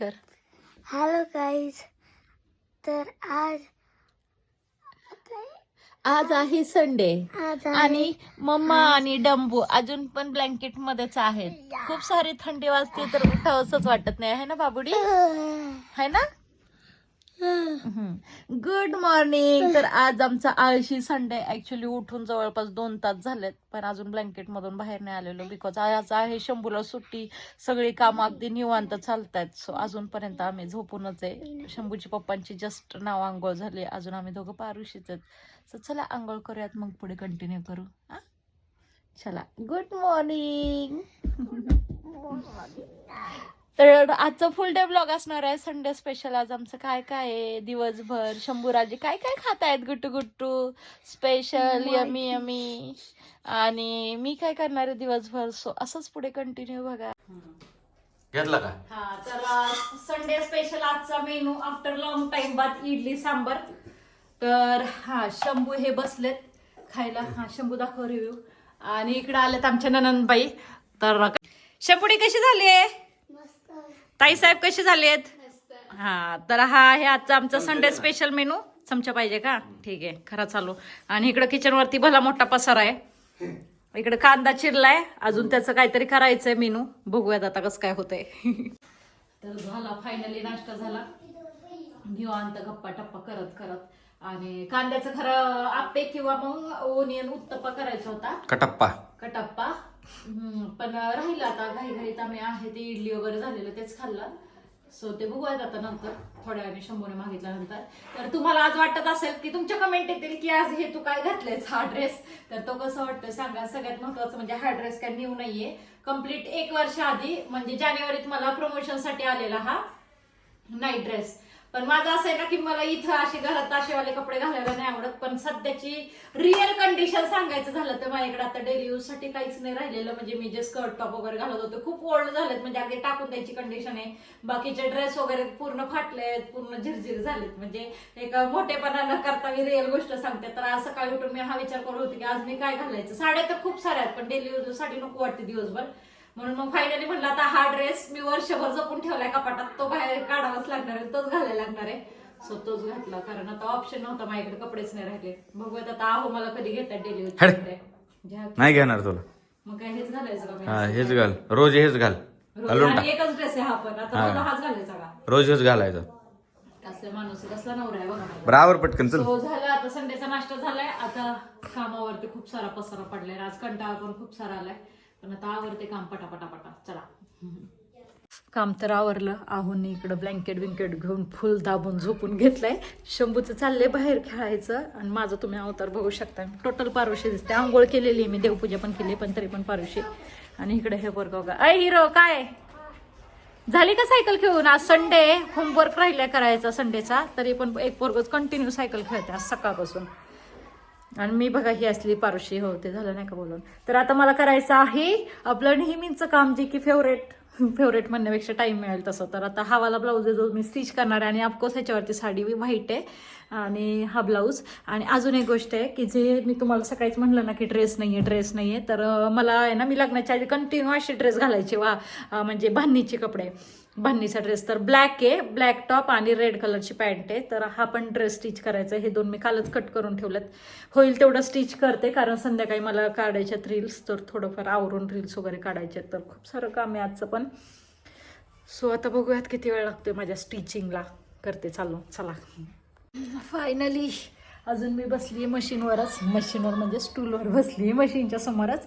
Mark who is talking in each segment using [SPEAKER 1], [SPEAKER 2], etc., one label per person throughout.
[SPEAKER 1] कर.
[SPEAKER 2] Hello guys तर आज
[SPEAKER 1] आज आहे संडे
[SPEAKER 2] आज आहे-
[SPEAKER 1] आणि मम्मा आणि डंबू अजून पण ब्लँकेट मध्येच आहेत. खूप सारी थंडी वाजते तर उठावंसच वाटत नाही. है ना बाबुडी? है ना? गुड मॉर्निंग तर आज आमचा आळशी संडे ऍक्च्युली उठून जवळपास दोन तास झालेत पण अजून ब्लँकेट मधून बाहेर नाही आलेलो बिकॉज आज आहे शंभूला सुट्टी. सगळी कामं अगदी निवांत चालतायत. सो अजूनपर्यंत आम्ही झोपूनच आहे. शंभूची पप्पांची जस्ट नाव आंघोळ झाली. अजून आम्ही दोघं पारुशीच आहेत. सो चला आंघोळ करूयात. मग पुढे कंटिन्यू करू. हा? चला. गुड मॉर्निंग तर आजचा फुल डे ब्लॉग असणार आहे. संडे स्पेशल आज आमचं काय काय आहे? दिवसभर शंभूराजे काय काय खात आहेत Guttu Guttu? Special yummy yummy आणि मी काय करणार आहे दिवसभर? सो असंच पुढे कंटिन्यू बघा.
[SPEAKER 3] घेतला का?
[SPEAKER 1] हा तर संडे स्पेशल आजचा मेनू आफ्टर लॉंग टाइम बाद इडली सांबर. तर हा शंभू हे बसलेत खायला. हा शंभू दाखव रिव्ह्यू आणि इकडे आलेत आमच्या ननंदबाई. तर शंभुडी कशी झाली आहे ताई साहेब कसे झालेत? हा तर हा आहे आजचा आमचा संडे स्पेशल मेनू चमचा पाहिजे का? ठीक आहे खरा चालू. आणि इकडं किचन वरती भला मोठा पसारा आहे. इकडे कांदा चिरलाय. अजून त्याचं काहीतरी करायचंय मेनू बघूयात आता कसं काय होतंय. तर झाला फायनली नाश्ता झाला. निवांत गप्पा टप्पा करत करत. आणि कांद्याचं खरं आप्पे किंवा मग ओनियन उत्तप्पा करायचा होता.
[SPEAKER 3] कटप्पा.
[SPEAKER 1] कटप्पा. हम्म, पण राहिलं आता घाई घाईत आम्ही आहे ते इडली वगैरे झालेलं तेच खाल्लं. सो ते बघूयात आता नंतर थोड्या वेळाने शंभूने मागितल्यानंतर. तर तुम्हाला आज वाटत असेल की तुमच्या कमेंट येतील की आज हे तू काय घातलेस हा ड्रेस तर तो कसं वाटतं सांगा. सगळ्यात महत्वाचं म्हणजे हा ड्रेस काय न्यू नाहीये. कंप्लीट एक वर्ष आधी म्हणजे जानेवारीत मला प्रमोशनसाठी आलेला हा नाईट ड्रेस पण माझं असं आहे ना की मला इथं असे घरात असेवाले कपडे घालायला नाही आवडत पण सध्याची रिअल कंडिशन सांगायचं झालं तर माझ्याकडे आता डेली यूजसाठी काहीच नाही राहिलेलं. म्हणजे मी जे स्कर्ट टॉप वगैरे घालत होतो खूप ओल्ड झालेत. म्हणजे अगदी टाकून द्यायची कंडिशन आहे. बाकीचे ड्रेस वगैरे पूर्ण फाटलेत पूर्ण झिरझिर झालेत. म्हणजे एक मोठेपणा न करता मी रिअल गोष्ट सांगते. तर असं सकाळी उठून मी हा विचार करत होते की आज मी काय घालायचं? साड्या तर खूप साऱ्या आहेत पण डेली यूजसाठी नको वाटते दिवसभर. म्हणून मग फायनली म्हणलं आता हा ड्रेस मी वर्षभर जपून ठेवलाय कपाटात. तो बाहेर काढावाच लागणार आहे तोच घालायला लागणार आहे. सो तोच घातला कारण आता ऑप्शन नव्हता माझ्याकडे कपडेच नाही राहिले. बघूयात आता आहो मला कधी घेतात डेली
[SPEAKER 3] नाही घेणार तुला.
[SPEAKER 1] मग काय हेच घालायचं?
[SPEAKER 3] हा हेच घाल. रोज हेच घाल. घालून टाक.
[SPEAKER 1] एकच ड्रेस आहे हा पण. आता. मला हाच घालायचा का?
[SPEAKER 3] रोज हेच घालायचं.
[SPEAKER 1] कसला माणूस कसला नवरा आहे बघा माझा.
[SPEAKER 3] बराबर पटकन चल.
[SPEAKER 1] सो झालं आता संडेचा नाश्ता झालाय. आता कामावरती खूप सारा पसारा पडलाय. आज कंटाळा पण खूप सारा आलाय. पण आता आवरते काम पटापटापटा. चला. काम तर आवरलं. आहून इकडं ब्लँकेट बिंकेट घेऊन फुल दाबून झोपून घेतलंय. शंभूचं चाललंय बाहेर खेळायचं आणि माझं तुम्ही अवतार बघू शकता टोटल पारुशी दिसते. आंघोळ केलेली आहे मी. देवपूजा पण केली पण तरी पण पारुशी. आणि इकडे हे वर्ग अय हिरो काय? झाली का सायकल खेळून? आज संडे होमवर्क राहिलाय करायचा संडेचा तरी पण एक पोरगच कंटिन्यू सायकल खेळते आज सकाळपासून. आणि मी बघा ही असली पारुशी हो ते झालं नाही का बोलून. तर आता मला करायचं आहे आपलं नेहमीचं काम जे की फेवरेट फेवरेट म्हणण्यापेक्षा टाईम मिळेल तसं. तर आता हा वाला ब्लाऊज आहे जो मी स्टिच करणार आहे आणि ऑफकोर्स ह्याच्यावरती साडी व्हाईट आहे आणि हा ब्लाऊज आणि अजून एक गोष्ट आहे की जे मी तुम्हाला सकाळीच म्हणलं ना की ड्रेस नाही आहे ड्रेस नाही आहे तर मला आहे ना मी लग्नाच्या आधी कंटिन्यू असे ड्रेस घालायचे वा म्हणजे बांधणीचे कपडे. बांधणीचा ड्रेस तर ब्लॅक आहे ब्लॅक टॉप आणि रेड कलरची पॅन्ट आहे. तर हा पण ड्रेस स्टिच करायचा आहे. हे दोन मी कालच कट करून ठेवलेत. होईल तेवढं स्टिच करते कारण संध्याकाळी मला काढायच्यात रील्स तर थोडंफार आवरून रील्स वगैरे काढायचे तर खूप सारं काम आहे आजचं पण. सो आता बघूयात किती वेळ लागतोय माझ्या स्टिचिंगला करते चालू. चला. फायनली अजून मी बसली आहे मशीनवरच. मशीनवर म्हणजे स्टूलवर बसली आहे मशीनच्या समोरच.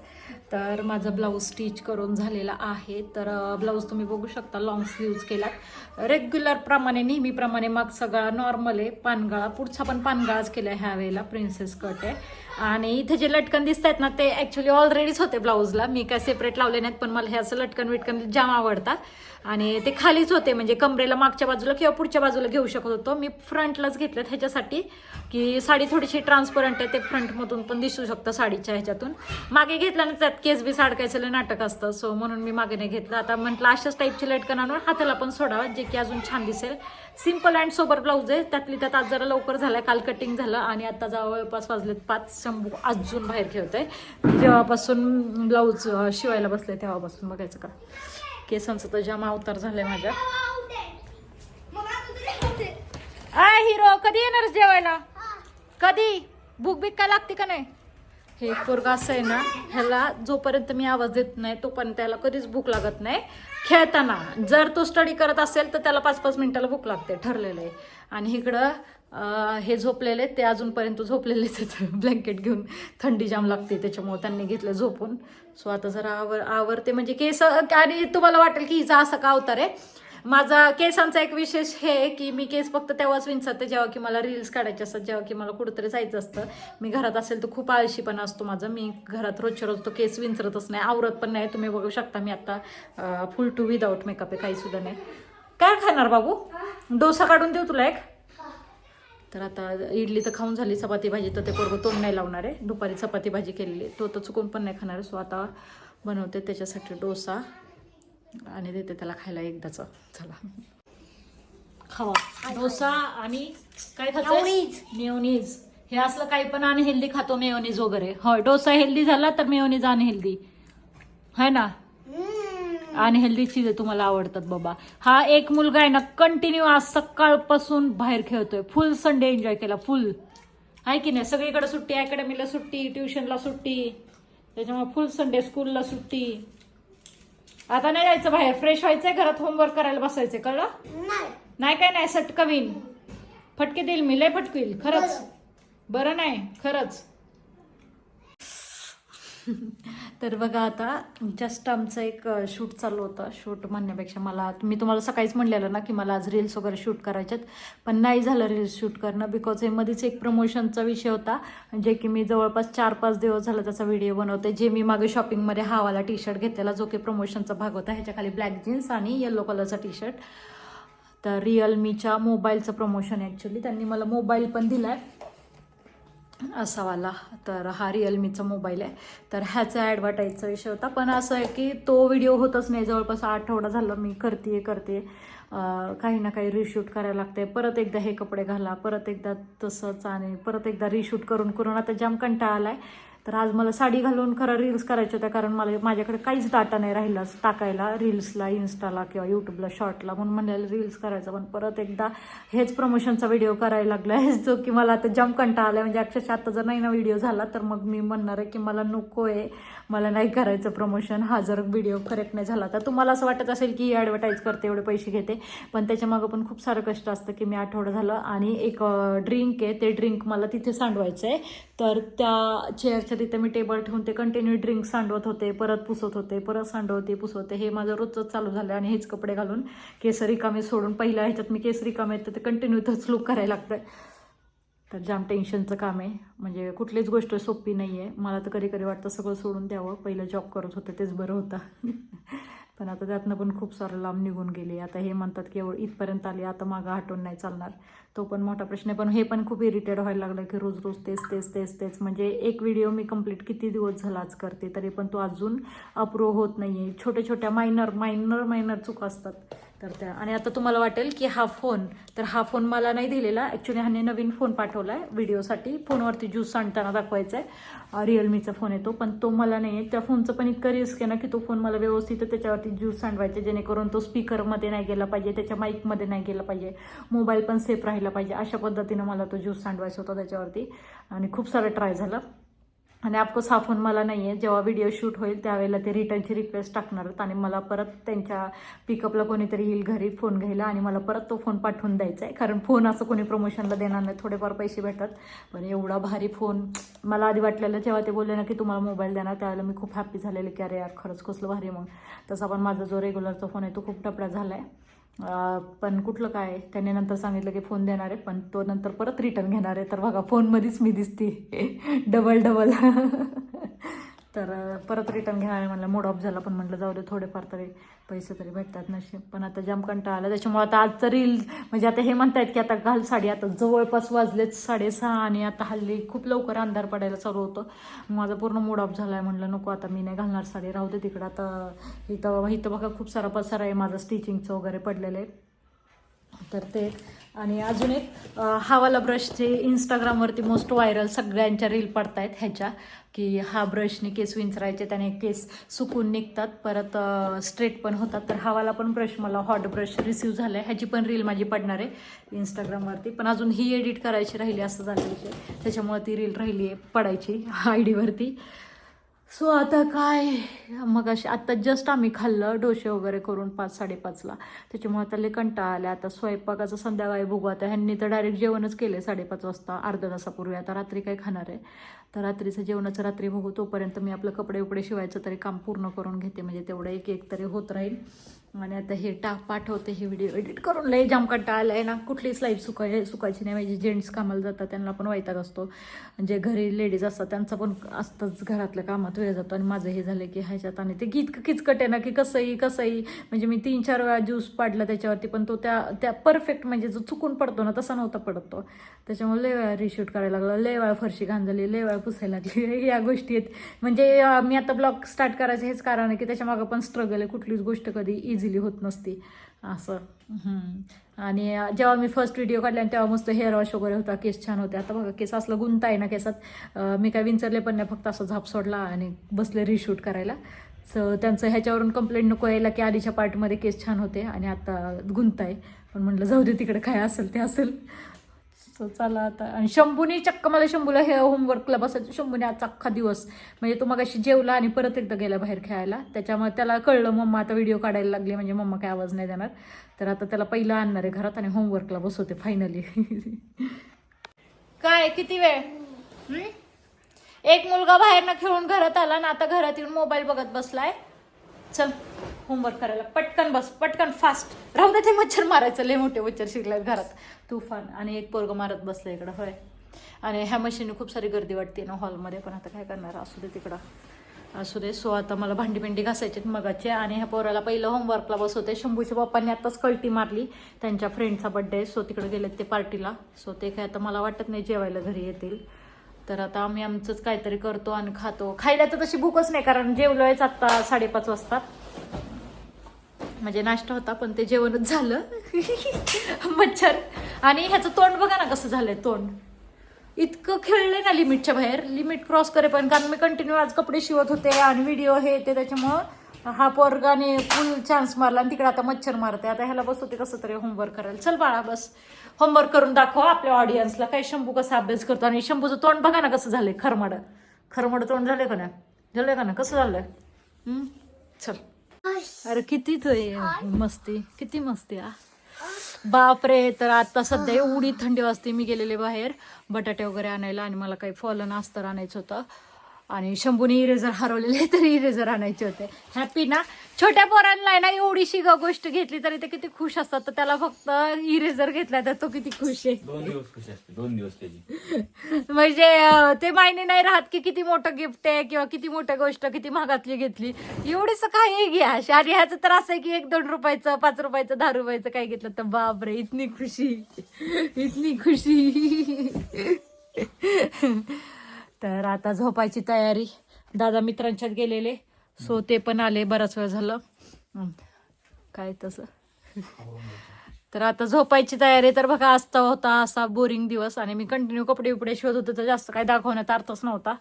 [SPEAKER 1] तर माझा ब्लाऊज स्टिच करून झालेला आहे. तर ब्लाऊज तुम्ही बघू शकता लॉंग स्लीव्ज केलात रेग्युलर प्रमाणे नेहमीप्रमाणे मग सगळा नॉर्मल आहे. पानगळा पुढचा पण पानगळाच केला आहे ह्या वेळेला प्रिन्सेस कट आहे. आणि इथे जे लटकन दिसत आहेत ना ते ॲक्च्युली ऑलरेडीच होते ब्लाऊजला मी काय सेपरेट लावले नाहीत पण मला हे असं लटकन विटकन जाम आवडतात. आणि ते खालीच होते म्हणजे कमरेला मागच्या बाजूला किंवा पुढच्या बाजूला घेऊ शकत होतो. मी फ्रंटलाच घेतलं ह्याच्यासाठी की साडी थोडीशी ट्रान्सपरंट आहे ते फ्रंटमधून पण दिसू शकतं साडीच्या ह्याच्यातून. मागे घेतल्यानंतर त्यात केस बी साडकायचं नाटक असतं सो म्हणून मी मागे नाही घेतलं. आता म्हटलं अशाच टाईपची लटकन आणून हाताला पण सोडावा जे की अजून छान दिसेल. सिंपल अँड सोबर ब्लाऊज आहे त्यातली त्यात आज जरा लवकर झालाय काल कटिंग झालं आणि आता जवळपास वाजलेत पाच शंभू अजून बाहेर खेळतोय. जेव्हापासून ब्लाऊज शिवायला बसले तेव्हापासून बघायचं का? केसांचं तर जामा अवतार झालाय माझ्या. आय हिरो कधी येणार जेवायला? कधी? भूक भीक काय लागते का नाही? हे पोरग असं आहे ना ह्याला जोपर्यंत मी आवाज देत नाही तोपर्यंत त्याला कधीच भूक लागत नाही. खेळताना जर तो स्टडी करत असेल तर त्याला पाच पाच मिनिटाला भूक लागते ठरलेलं आहे. आणि इकडं हे झोपलेले ते अजूनपर्यंत झोपलेलेच आहेत. ब्लँकेट घेऊन थंडी जाम लागते त्याच्यामुळे त्यांनी घेतलं झोपून. सो आता जरा आवर आवरते. म्हणजे केस आणि तुम्हाला वाटेल की हिचा असा का अवतार आहे? माझा केसांचा एक विशेष हे आहे की मी केस फक्त तेव्हाच विंचते जेव्हा की मला रील्स काढायचे असतात जेव्हा की मला कुठंतरी जायचं असतं. मी घरात असेल तर खूप आळशीपणा असतो माझा. मी घरात रोजच्या रोज तो केस विंचरतच नाही. आवरत पण नाही. तुम्ही बघू शकता मी आता फुल टू विदाऊट मेकअप आहे. काही सुद्धा नाही. काय खाणार बाबू? डोसा काढून देऊ तुला एक? तर आता इडली तर खाऊन झाली चपाती भाजी तर ते पोरगं तोंड नाही लावणार आहे. दुपारी चपाती भाजी केलेली. तो तर चुकून पण नाही खाणार सो आता बनवते त्याच्यासाठी डोसा आणि देते त्याला खायला एकदाच. चला. खावा. डोसा आणि काय खातो मेयोनीज. हे असलं काही पण अनहेल्दी खातो मेयोनीज वगैरे. होय डोसा हेल्दी झाला तर मेयोनीज अनहेल्दी. है ना? अनहेल्दी चीज तुम्हाला आवडतात बाबा. हा एक मुलगा आहे ना कंटिन्यू आज सकाळपासून बाहेर खेळतोय. फुल संडे एन्जॉय केला फुल आहे की नाही? सगळीकडे सुट्टी अकॅडमीला सुट्टी ट्युशनला सुट्टी. त्याच्यामुळे फुल संडे स्कूलला सुट्टी. आता नाही जायचं बाहेर. फ्रेश व्हायचंय घरात होमवर्क करायला बसायचंय. कळलं?
[SPEAKER 2] नाही.
[SPEAKER 1] नाही काय नाही सटकवीन. फटके देईल मी लय फटकवील. खरंच. बरं नाही खरंच. तर बघा आता जस्ट आमचं एक शूट चालू होतं. शूट म्हणण्यापेक्षा मला मी तुम्हाला सकाळीच म्हणलेलं ना की मला आज रील्स वगैरे शूट करायच्यात पण नाही झालं रील्स शूट करणं बिकॉज हे मध्येच एक प्रमोशनचा विषय होता. जे की मी जवळपास चार पाच दिवस झाला त्याचा व्हिडिओ बनवते. जे मी मागे शॉपिंगमध्ये हा वाला टी शर्ट घेतलेला जो की प्रमोशनचा भाग होता ह्याच्याखाली ब्लॅक जीन्स आणि येलो कलरचा टी शर्ट तर रिअलमीच्या मोबाईलचं प्रमोशन ॲक्च्युली त्यांनी मला मोबाईल पण दिला आहे असावाला. तर हा रिअलमीचा मोबाईल आहे. तर ह्याचा ॲडव्हर्टाईजचा विषय होता. पण असं आहे की तो व्हिडिओ होतच नाही. जवळपास आठवडा झाला मी करते करते काही ना काही रिशूट करायला लागते परत एकदा हे कपडे घाला. परत एकदा तसंच आणि परत एकदा रिशूट करून करून आता जाम कंटाळा आला आहे तर आज मला साडी घालून खरं रील्स करायच्या होत्या कारण मला माझ्याकडे काहीच डाटा नाही राहिला. टाकायला रील्सला इन्स्टाला किंवा यूट्यूबला शॉर्टला म्हणून म्हणलेलं रील्स करायचं. पण परत एकदा हेच प्रमोशनचा व्हिडिओ करायला लागला. आहे जो की मला आता जम कंटाळा आला म्हणजे अक्षरशः आता जर नाही ना व्हिडिओ झाला तर मग मी म्हणणार आहे की मला नको आहे मला नाही करायचं प्रमोशन हा जर व्हिडिओ करेक्ट नाही झाला तर तुम्हाला असं वाटत असेल की ॲडव्हर्टाईज करते एवढे पैसे घेते. पण त्याच्यामागं पण खूप सारं कष्ट असतं की मी आठवडं झालं आणि एक ड्रिंक आहे ते ड्रिंक मला तिथे सांडवायचं आहे. तर त्या चेअरच्या तिथे मी टेबल ठेवून ते कंटिन्यू ड्रिंक सांडवत होते परत पुसत होते परत सांडवते पुसवते हे माझं रोजच चालू झालं आणि हेच कपडे घालून केस रिकामे सोडून पहिल्या ह्याच्यात मी केस रिकामे तर ते कंटिन्यू तच लुक करायला लागतं तर जाम टेन्शनचं काम आहे. म्हणजे कुठलीच गोष्ट सोपी नाही आहे मला तर कधी कधी वाटतं सगळं सोडून द्यावं. पहिलं जॉब करत होतं तेच बरं होतं. पण आता त्यातनं पण खूप सारं लांब निघून गेले. आता हे म्हणतात की एवढं इथपर्यंत आले आता मागं हटून नाही चालणार. तो पण मोठा प्रश्न आहे. पण हे पण खूप इरिटेड व्हायला लागलं की रोज रोज तेच तेच तेच तेच. म्हणजे एक व्हिडिओ मी कंप्लीट किती दिवस झाला आज करते तरी पण तो अजून अप्रूव्ह होत नाही आहे छोट्या छोट्या मायनर मायनर मायनर चूक असतात. तर त्या आणि आता तुम्हाला वाटेल की हा फोन तर हा फोन मला नाही दिलेला. ॲक्च्युली ह्याने नवीन फोन पाठवला आहे व्हिडिओसाठी फोनवरती ज्यूस सांडताना दाखवायचा आहे रिअलमीचा फोन आहे तो पण तो मला नाही आहे. त्या फोनचं पण इतकं रिस्क आहे ना की तो फोन मला व्यवस्थित त्याच्यावरती ज्यूस सांडवायचे जेणेकरून तो स्पीकरमध्ये नाही गेला पाहिजे त्याच्या माईकमध्ये नाही गेला पाहिजे. मोबाईल पण सेफ राहिला पाहिजे. अशा पद्धतीनं मला तो ज्यूस सांडवायचा होता त्याच्यावरती. आणि खूप सारं ट्राय झालं. आणि ऑफकोर्स हा फोन मला नाही आहे जेव्हा व्हिडिओ शूट होईल त्यावेळेला ते रिटर्नची रिक्वेस्ट टाकणार आहेत आणि मला परत त्यांच्या पिकअपला कोणीतरी येईल घरी फोन घ्यायला आणि मला परत तो फोन पाठवून द्यायचा आहे कारण फोन असं कोणी प्रमोशनला देणार नाही. थोडेफार पैसे भेटतात. पण एवढा भारी फोन मला आधी वाटलेलं जेव्हा ते बोलले ना की तुम्हाला मोबाईल देणार त्यावेळेला मी खूप हॅप्पी झालेले की अरे यार खरंच कसलं भारी मग. तसा पण माझा जो रेग्युलरचा फोन आहे तो खूप टपडा झाला आहे पण कुठलं काय? त्याने नंतर सांगितलं की फोन देणार आहे पण तो नंतर परत रिटर्न घेणार आहे. तर बघा फोनमध्येच मी दिसते. डबल डबल तर परत रिटर्न घ्यायला म्हणलं. मूड ऑफ झाला पण म्हटलं जाऊ दे थोडेफार तरी पैसे तरी भेटतात नशीब. पण आता जाम कंटाळा आला. त्याच्यामुळे आता आजचं रील म्हणजे आता हे म्हणतायत की आता घाल साडी आता जवळपास वाजलेच साडेसहा आणि आता हल्ली खूप लवकर अंधार पडायला चालू होतं. माझा पूर्ण मूड ऑफ झाला आहे म्हणलं नको आता मी नाही घालणार साडी. राहू दे तिकडं. आता इथं इथं बघा खूप सारा पसारा आहे. माझा स्टिचिंगचं वगैरे पडलेलं आहे. तर ते. आणि अजून एक हावाला ब्रश जे इंस्टाग्रामवरती मोस्ट व्हायरल सगळ्यांच्या रील पडतायत ह्याच्या की हा ब्रशने केस विंचरायचे त्याने केस सुकून निघतात परत स्ट्रेट पण होतात. तर हावाला पण ब्रश मला हॉट ब्रश रिसीव झाला आहे ह्याची पण रील माझी पडणार आहे इंस्टाग्रामवरती पण अजून ही एडिट करायची राहिली असं झालं त्याच्यामुळे ती रील राहिली आहे पडायची आय डीवरती सो आता काय? मग अशी आत्ता जस्ट आम्ही खाल्लं डोसे वगैरे करून पाच साडेपाचला. त्याच्यामुळे आता लय कंटाळा आला आता स्वयंपाकाचं संध्याकाळी बघू. आता ह्यांनी तर डायरेक्ट जेवणच केले साडेपाच वाजता अर्धा तासापूर्वी. आता रात्री काय खाणार आहे? तर रात्रीचं जेवणाचं रात्री बघू तोपर्यंत मी आपलं कपडे उपडे शिवायचं तरी काम पूर्ण करून घेते. म्हणजे तेवढं एक एक तरी होत राहील. आणि आता हे टाक पाठवते हे व्हिडिओ एडिट करून. लय जाम कंटाळा आला आहे ना. कुठलीच लाईफ सुकाय सुकायची नाही. म्हणजे जेंट्स कामाला जातात त्यांना पण वैताग असतो. जे घरी लेडीज असतात त्यांचं पण असतंच घरातल्या कामात वेळ जातो. आणि माझं हे झालं की ह्याच्यात आणि ते गीत किचकट आहे ना की कसंही कसंही. म्हणजे मी तीन चार वेळा ज्यूस पाडला त्याच्यावरती पण तो त्या त्या परफेक्ट म्हणजे जो चुकून पडतो ना तसा नव्हता पडत तो. त्याच्यामुळे लय वेळा रिशूट करायला लागला. लय वेळा फरशी घाण झाली. लय वेळा पुसायला लागली. या गोष्टी आहेत. म्हणजे मी आता ब्लॉग स्टार्ट करायचं हेच कारण आहे की त्याच्या मागं पण स्ट्रगल आहे. कुठलीच गोष्ट कधी इझिली होत नसती. असं. आणि जेव्हा मी फर्स्ट व्हिडिओ काढला आणि तेव्हा मस्त हेअर वॉश वगैरे होता केस छान होते. आता बघा केस असलं गुंता आहे ना केसात. मी काय विंचरले पण नाही फक्त असं झाप सोडला आणि बसले रिशूट करायला. सो त्यांचं ह्याच्यावरून कंप्लेंट नको यायला की आधीच्या पार्टमध्ये केस छान होते आणि आता गुंताय पण म्हटलं जाऊ दे तिकडे काय असेल ते असेल. सो चला आता. आणि शंभूने चक्क मला शंभूला हे होमवर्कला बसायचं. शंभूने आजचा अख्खा दिवस म्हणजे तो मग अशी जेवला आणि परत एकदा गेला बाहेर खेळायला. त्याच्यामुळे त्याला कळलं मम्मा आता व्हिडिओ काढायला लागली. म्हणजे मम्मा काय आवाज नाही देणार. तर आता त्याला पहिलं आणणार आहे घरात आणि होमवर्कला बसवते फायनली काय किती वेळ? एक मुलगा बाहेरनं खेळून घरात आला ना आता घरात येऊन मोबाईल बघत बसलाय. चल. होमवर्क करायला. पटकन बस पटकन फास्ट राहू दे ते मच्छर मारायचं. लय मोठे मच्छर शिकलेत घरात. तुफान. आणि एक पोरग मारत बसलं इकडं होय. आणि ह्या मशीनने खूप सारी गर्दी वाटते ना हॉलमध्ये पण आता काय करणार? असू दे तिकडं. असू दे. सो आता मला भांडी भिंडी घासायचे मगाचे. आणि ह्या पोराला पहिलं होमवर्कला बसवते. शंभूच्या पप्पांनी आत्ताच कळटी मारली. त्यांच्या फ्रेंडचा बड्डे सो तिकडे गेलेत ते पार्टीला सो ते काय आता मला वाटत नाही जेवायला घरी येतील. तर आता आम्ही आमचंच काहीतरी करतो आणि खातो. खायला तर तशी भूकच नाही कारण जेवलोयच आत्ता साडेपाच वाजता. म्हणजे नाश्ता होता पण ते जेवणच झालं. मच्छर. आणि ह्याचं तोंड बघा ना कसं झालंय तोंड. इतकं खेळले ना लिमिटच्या बाहेर. लिमिट क्रॉस करे पण कारण मी कंटिन्यू आज कपडे शिवत होते आणि व्हिडिओ हे ते त्याच्यामुळं हा पोरगाने फुल चान्स मारला आणि तिकडे आता मच्छर मारते आता ह्याला बसवते कसं तरी होमवर्क करायला. चल बाळा बस. होमवर्क करून दाखव आपल्या ऑडियन्सला काय शंभू कसा अभ्यास करतो? आणि शंभूचं तोंड बघा ना कसं झालंय खरमड. खरमड तोंड झालंय का ना झालंय का ना कसं झालंय? चल. अरे किती ते मस्ती किती मस्ती आ बापरे तर आता सध्या एवढी थंडी वाजते मी गेलेले बाहेर बटाटे वगैरे आणायला आणि मला काही फॉलन अस्तर आणायचं होतं. आणि शंभूने इरेझर हरवलेले तरी इरेझर आणायचे होते. हॅपी ना? छोट्या पोरांना आहे ना एवढीशी ग गोष्ट घेतली तरी ते किती खुश असतात. तर त्याला फक्त इरेझर घेतला तर तो किती खुश आहे.
[SPEAKER 3] दोन दिवस खुश असते दोन दिवस त्याची.
[SPEAKER 1] म्हणजे ते मायने नाही राहत की किती मोठं गिफ्ट आहे किंवा किती मोठं गोष्ट किती महागातली घेतली. एवढीच काही घ्या आणि ह्याचं तर असं आहे की एक दोन रुपयाचं पाच रुपयाचं दहा रुपयाचं काय घेतलं तर बापरे इतनी खुशी. इतनी खुशी. तर आता झोपायची तयारी. दादा मित्रांच्यात गेलेले. सो ते पण आले बराच वेळ झालं. काय तसं. तर आता झोपायची तयारी. तर बघा असता होता असा बोरिंग दिवस आणि मी कंटिन्यू कपडे उपडे शिवत होते तर जास्त काही दाखवण्यात अर्थच नव्हता.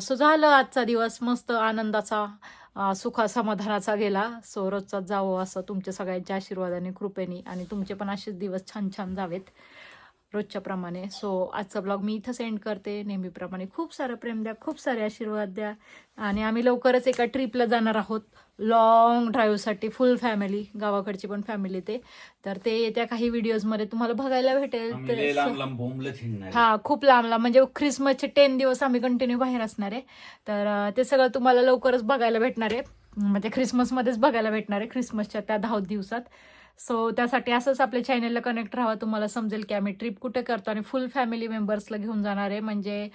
[SPEAKER 1] सो झालं आजचा दिवस. मस्त आनंदाचा सुखा समाधानाचा गेला. सो रोजचा जावं असं तुमच्या सगळ्यांच्या आशीर्वादाने कृपेने आणि तुमचे पण असेच दिवस छान छान जावेत. रोजच्या प्रमाणे. सो आजचा ब्लॉग मी इथं सेंड करते. नेहमीप्रमाणे खूप सारं प्रेम द्या खूप सारे आशीर्वाद द्या. आणि आम्ही लवकरच एका ट्रिपला जाणार आहोत. लॉंग ड्राईव्हसाठी फुल फॅमिली गावाकडची पण फॅमिली ते. तर ते येत्या काही व्हिडिओजमध्ये तुम्हाला बघायला भेटेल. हा खूप लांब लांब. म्हणजे ख्रिसमसचे टेन दिवस आम्ही कंटिन्यू बाहेर असणार आहे. तर ते सगळं तुम्हाला लवकरच बघायला भेटणार आहे. म्हणजे ख्रिसमसमध्येच बघायला भेटणार आहे. ख्रिसमसच्या त्या दहा दिवसात. सो त्यासाठी असंच आपल्या चॅनलला कनेक्ट राहावं तुम्हाला समजेल की आम्ही ट्रिप कुठे करतो आणि फुल फॅमिली मेंबर्सला घेऊन जाणार आहे. म्हणजे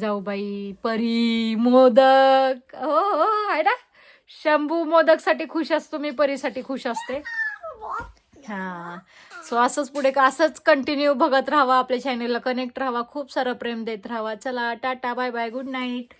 [SPEAKER 1] जाऊबाई परी मोदक हो हो आहे ना? शंभू मोदकसाठी खुश असतो मी परीसाठी खुश असते. हा. सो असंच पुढे का असंच कंटिन्यू बघत राहावा आपल्या चॅनलला कनेक्ट राहावा खूप सारं प्रेम देत राहावा. चला tata bye bye good night